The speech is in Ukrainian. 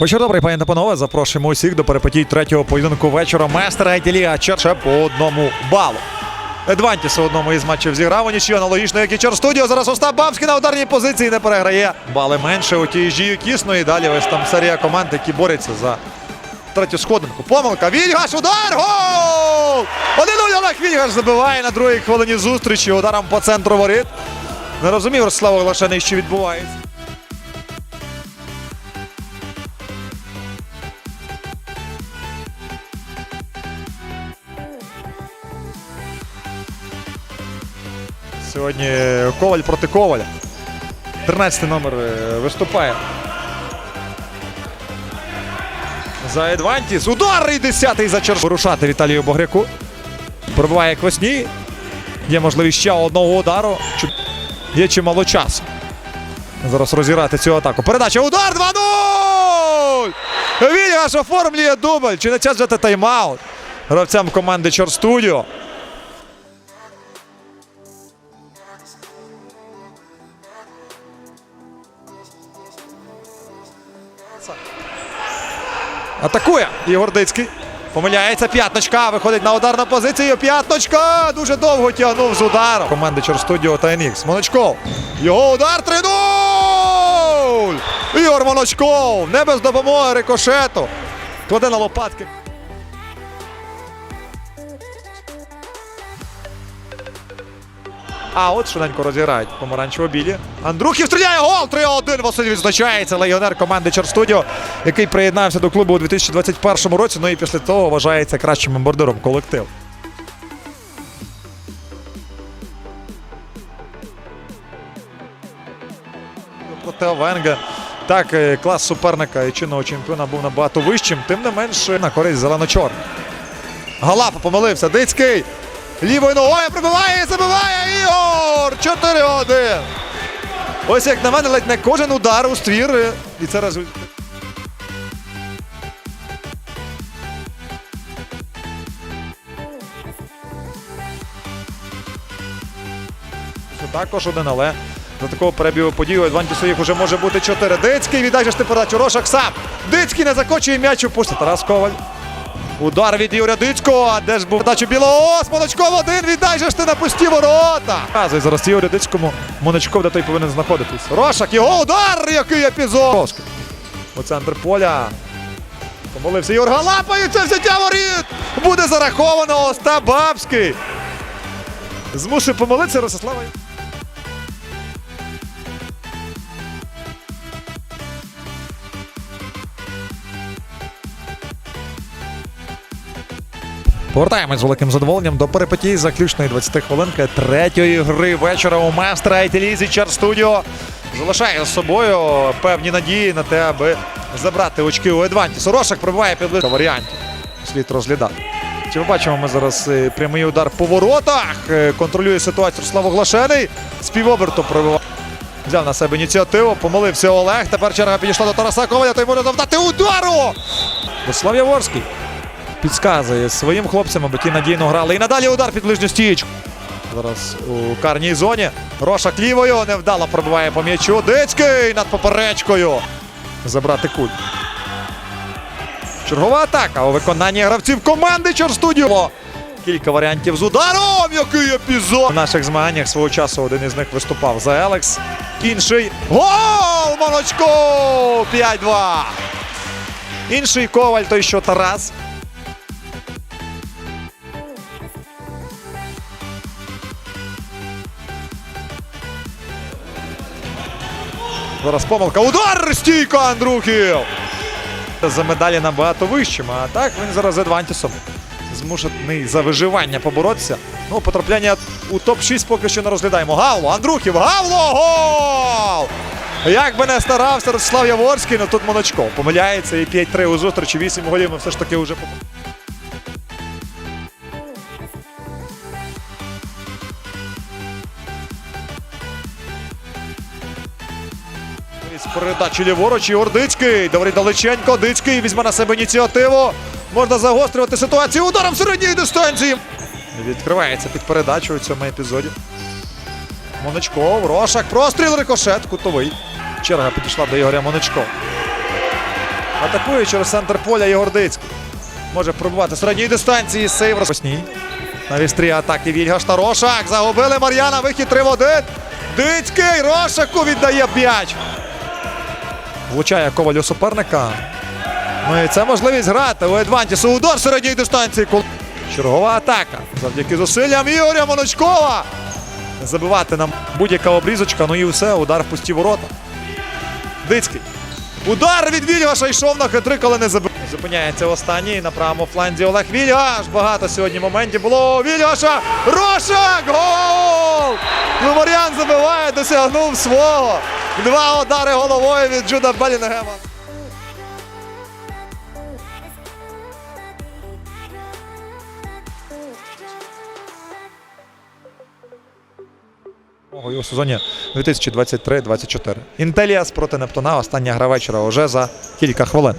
Вечір добрий, пані та панове. Запрошуємо усіх до перепотій третього поєдинку вечора. Мастера Етілія Черче по одному балу. Едвантіс у одному із матчів зіграв у нічию, аналогічно, як і Чор Студіо. Зараз Остап Бабський на ударній позиції не переграє. Бали менше у тій жію кісно. І далі ось там серія команд, які борються за третю сходинку. Помилка. Вільгаш, удар! Гол! 1-0 Олег Вільгаш забиває на другій хвилині зустрічі ударом по центру воріт. Не розумів Ростислав Оглашений, що відбувається. Сьогодні Коваль проти Коваля. 13 номер е, виступає. За Едвантіс. Удар і 10-й за Черш. Вирушати Віталію Богряку. Пробиває Квасні. Є можливість ще одного удару. Є чимало часу. Зараз розіграти цю атаку. Передача. Удар 2-0! Вільгаш оформлює дубль. Чи не час взяти тайм-аут? Гравцям команди Чор Атакує Ігор Дицький. Помиляється п'ятночка. Виходить на ударну позицію. П'ятночка. Дуже довго тягнув з удару. Команди Чорстудіо та NX. Моночков. Його удар 3-0. Ігор Моночков. Не без допомоги рикошету. Кладе на лопатки. А от швиденько розіграють помаранчево-білі. Андрухів стріляє гол! 3-1. Василь відзначається. Легіонер команди Чорстудіо, який приєднався до клубу у 2021 році. Ну і після того вважається кращим бомбардиром колективу. Проте Венга. Так, е, клас суперника і чинного чемпіона був набагато вищим, тим не менш на користь зелено-чорних. Галапа помилився. Дицький. Лівою ногою прибиває і забиває Ігор! 4-1. Ось як на мене, ледь не кожен удар у ствір. І це результат. Також один, але за такого перебігу подій у Адвантісу їх уже може бути 4. Дицький віддає ж ти передачу. Рошак сам. Дицький не закочує м'яч у пусті. Тарас Коваль. Удар від Юрія Дицького. А де ж був дачу білого? Ос, Моночков один. Віддай же ж ти на пусті ворота. Показує зараз Юрію Дицькому. Моночков, де той повинен знаходитись. Рошак, його удар! Який епізод! У центр поля. Помолився Ігор Галапаю. Це взяття воріт! Буде зараховано Остап Бабський. Змушує помилитися Ростислава. Повертаємось з великим задоволенням до перипетій заключної 20 хвилинки третьої гри вечора у майстра Італізі Чар Студіо. Залишає з собою певні надії на те, аби забрати очки у Едванті. Сорошак пробиває під варіантів. Слід розглядати. Чи ми бачимо ми зараз е, прямий удар по воротах. Е, Контролює ситуацію Руслав Оглашений. З півоберту пробиває. Взяв на себе ініціативу, помилився Олег. Тепер черга підійшла до Тараса Коваля, той може завдати удару! Владислав Яворський підказує своїм хлопцям, аби ті надійно грали. І надалі удар під ближню стічку. Зараз у карній зоні. Рошак лівою невдало пробиває по м'ячу. Дицький над поперечкою. Забрати куль. Чергова атака у виконанні гравців команди Чорстудіо. Кілька варіантів з ударом. Який епізод! В наших змаганнях свого часу один із них виступав за Елекс. Інший гол! Моночко! 5-2. Інший коваль, той що Тарас. Зараз помилка. Удар! Стійка Андрухів! За медалі набагато вищим. А так він зараз з Едвантісом змушений за виживання поборотися. Ну, потрапляння у топ-6 поки що не розглядаємо. Гавло, Андрухів, Гавло! Гол! Як би не старався Ростислав Яворський, але тут Моночков помиляється і 5-3 у зустрічі, 8 голів ми все ж таки вже по- З передачі ліворуч Ігор Дицький. Говорить далеченько. Дицький візьме на себе ініціативу. Можна загострювати ситуацію ударом середньої дистанції. Відкривається під передачу у цьому епізоді. Моночков, Рошак, простріл, рикошет, кутовий. Черга підійшла до Ігоря Моночкова. Атакує через центр поля Ігор Дицький. Може пробувати середньої дистанції сейв. Росній. На вістрі атаки Вільгаш та Рошак. Загубили Мар'яна. Вихід 3 в 1. Дицький Рошаку віддає м'яч. Влучає коваль у суперника. Ну і це можливість грати у Едвантісу. Удар середньої дистанції. Чергова атака. Завдяки зусиллям Ігоря Моночкова. Забивати нам будь-яка обрізочка. Ну і все. Удар в пусті ворота. Дицький. Удар від Вільгаша йшов на хитрик, але не забив. Зупиняється останній на правому фланзі Олег Вільгаш. Багато сьогодні моментів було Вільгаша. Рошак! Гол! Ну, Мар'ян забиває, досягнув свого. Два удари головою від Джуда Белінгема. І у сезоні 2023-2024. Інтеліас проти Нептуна. Остання гра вечора уже за кілька хвилин.